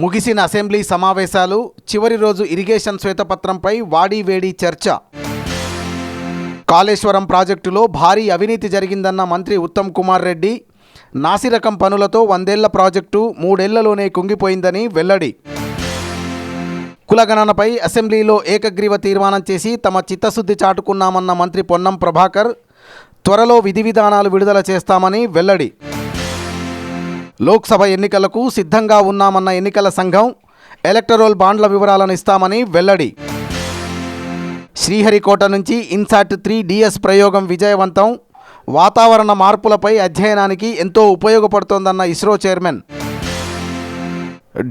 ముగిసిన అసెంబ్లీ సమావేశాలు చివరి రోజు ఇరిగేషన్ శ్వేతపత్రంపై వాడివేడి చర్చ. కాళేశ్వరం ప్రాజెక్టులో భారీ అవినీతి జరిగిందన్న మంత్రి ఉత్తమ్ కుమార్ రెడ్డి నాసిరకం పనులతో వందేళ్ళ ప్రాజెక్టు మూడేళ్ళలోనే కుంగిపోయిందని వెల్లడి. కులగణనపై అసెంబ్లీలో ఏకగ్రీవ తీర్మానం చేసి తమ చిత్తశుద్ధి చాటుకున్నామన్న మంత్రి పొన్నం ప్రభాకర్ త్వరలో విధి విధానాలు విడుదల చేస్తామని వెల్లడి. లోక్సభ ఎన్నికలకు సిద్ధంగా ఉన్నామన్న ఎన్నికల సంఘం ఎలక్టరోల్ బాండ్ల వివరాలను ఇస్తామని వెల్లడి. శ్రీహరికోట నుంచి ఇన్సాట్ త్రీ డిఎస్ ప్రయోగం విజయవంతం. వాతావరణ మార్పులపై అధ్యయనానికి ఎంతో ఉపయోగపడుతోందన్న ఇస్రో చైర్మన్.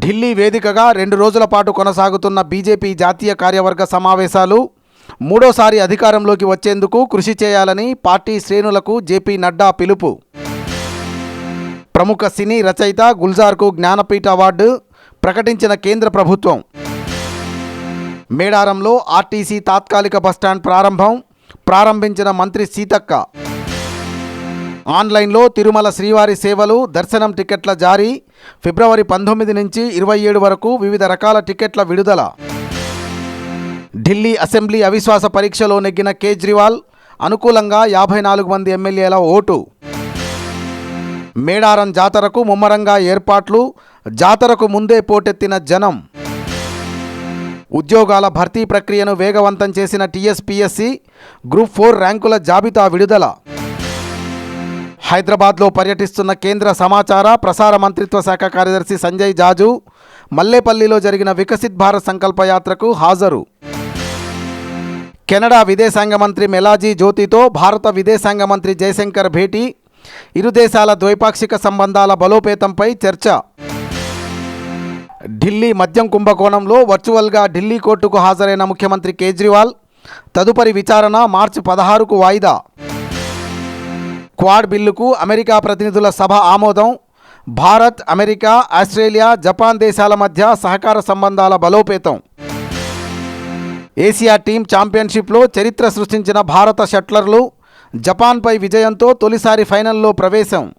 ఢిల్లీ వేదికగా రెండు రోజుల పాటు కొనసాగుతున్న బీజేపీ జాతీయ కార్యవర్గ సమావేశాలు మూడోసారి అధికారంలోకి వచ్చేందుకు కృషి చేయాలని పార్టీ శ్రేణులకు జేపీ నడ్డా పిలుపు. ప్రముఖ సినీ రచయిత గుల్జార్కు జ్ఞానపీఠ అవార్డు ప్రకటించిన కేంద్ర ప్రభుత్వం. మేడారంలో ఆర్టీసీ తాత్కాలిక బస్టాండ్ ప్రారంభం ప్రారంభించిన మంత్రి సీతక్క. ఆన్లైన్లో తిరుమల శ్రీవారి సేవలు దర్శనం టికెట్ల జారీ ఫిబ్రవరి పంతొమ్మిది నుంచి ఇరవై ఏడు వరకు వివిధ రకాల టికెట్ల విడుదల. ఢిల్లీ అసెంబ్లీ అవిశ్వాస పరీక్షలో నెగ్గిన కేజ్రీవాల్ అనుకూలంగా యాభై నాలుగు మంది ఎమ్మెల్యేల ఓటు. మేడారం జాతరకు ముమ్మరంగా ఏర్పాట్లు జాతరకు ముందే పోటెత్తిన జనం. ఉద్యోగాల భర్తీ ప్రక్రియను వేగవంతం చేసిన టీఎస్పీఎస్సీ గ్రూప్ ఫోర్ ర్యాంకుల జాబితా విడుదల. హైదరాబాద్లో పర్యటిస్తున్న కేంద్ర సమాచార ప్రసార మంత్రిత్వ శాఖ కార్యదర్శి సంజయ్ జాజు మల్లేపల్లిలో జరిగిన వికసిత్ భారత్ సంకల్ప యాత్రకు హాజరు. కెనడా విదేశాంగ మంత్రి మెలాజీ జ్యోతితో భారత విదేశాంగ మంత్రి జయశంకర్ భేటీ ఇరు దేశాల ద్వైపాక్షిక సంబంధాల బలోపేతంపై చర్చ. ఢిల్లీ మద్యం కుంభకోణంలో వర్చువల్గా ఢిల్లీ కోర్టుకు హాజరైన ముఖ్యమంత్రి కేజ్రీవాల్ తదుపరి విచారణ మార్చి పదహారుకు వాయిదా. క్వాడ్ బిల్లుకు అమెరికా ప్రతినిధుల సభ ఆమోదం. భారత్ అమెరికా ఆస్ట్రేలియా జపాన్ దేశాల మధ్య సహకార సంబంధాల బలోపేతం. ఏసియా టీం ఛాంపియన్షిప్లో చరిత్ర సృష్టించిన భారత షట్లర్లు జపాన్పై విజయంతో తొలిసారి ఫైనల్లో ప్రవేశం.